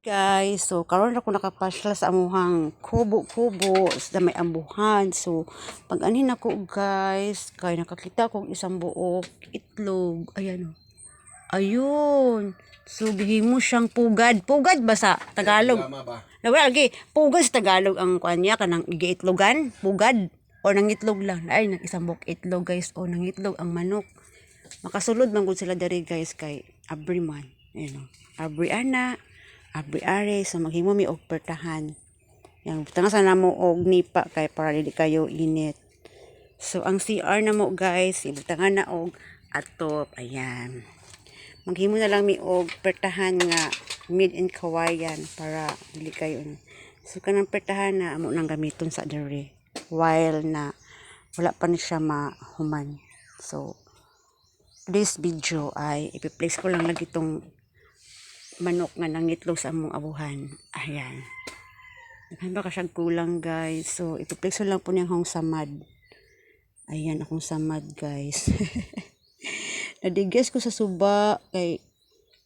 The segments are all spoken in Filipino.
guys. So karon ako nakapasyal sa amuhang kubo-kubo sa may ambuhan. So pag anin ako guys kay nakakita ko isang buok itlog. Ayan oh. ayun. So mo siyang pugad. Pugad ba sa Tagalog? Nawala lagi pugad sa Tagalog ang kanya kanang giitlogan pugad. O nang itlog lang. Ay nang isang buok itlog guys. O nang itlog ang manok. Makasulod man gud sila diri guys kay abri man. Ayun oh. abri ana abri are so maghimo mi og pertahan. Yang tanga sa namo og nipa kay para dili kayo init. So ang CR na mo guys ibutangan na og atop. Ayan. Maghimo na lang mi og pertahan nga made in kawayan para dili kayo ano. so kanang pertahan na amo nang gamiton sa diri. While na wala pa ni siya mahuman. So this video ay ipi-place ko lang lagi itong manok nga nangitlog sa among abuhan. Ayan. Naghan ba ka siyang kulang guys. So, ipi-place ko lang po niyang hong samad. Ayan, akong samad guys. Nadigas ko sa suba kay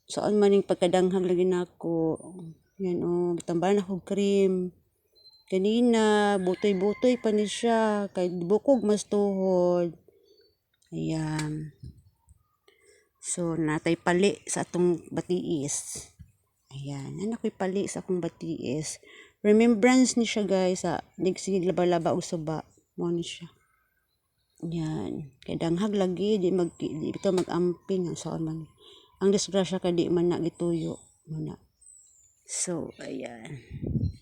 saan man yung pagkadanghag lagi na ako. Yan o, oh, tambahan ako cream. Kanina, butoy-butoy pa ni siya. Kay bukog mas tuhod. Ayan. So, natay pali sa atong batiis. Ayan. Yan ako'y pali sa akong batiis. Remembrance ni siya guys sa nagsigig laba-laba o suba. Mo ni siya. Yan. Kaya danghag lagi. Di, mag, di ito mag-amping. Saan man. Ang disgrasya ka di man na gituyo. Muna. So, ayan.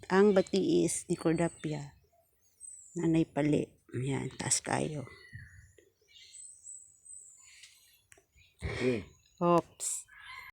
Ang batiis ni Cordapia. Nanay pali. Ayan. Taas kayo. Oops.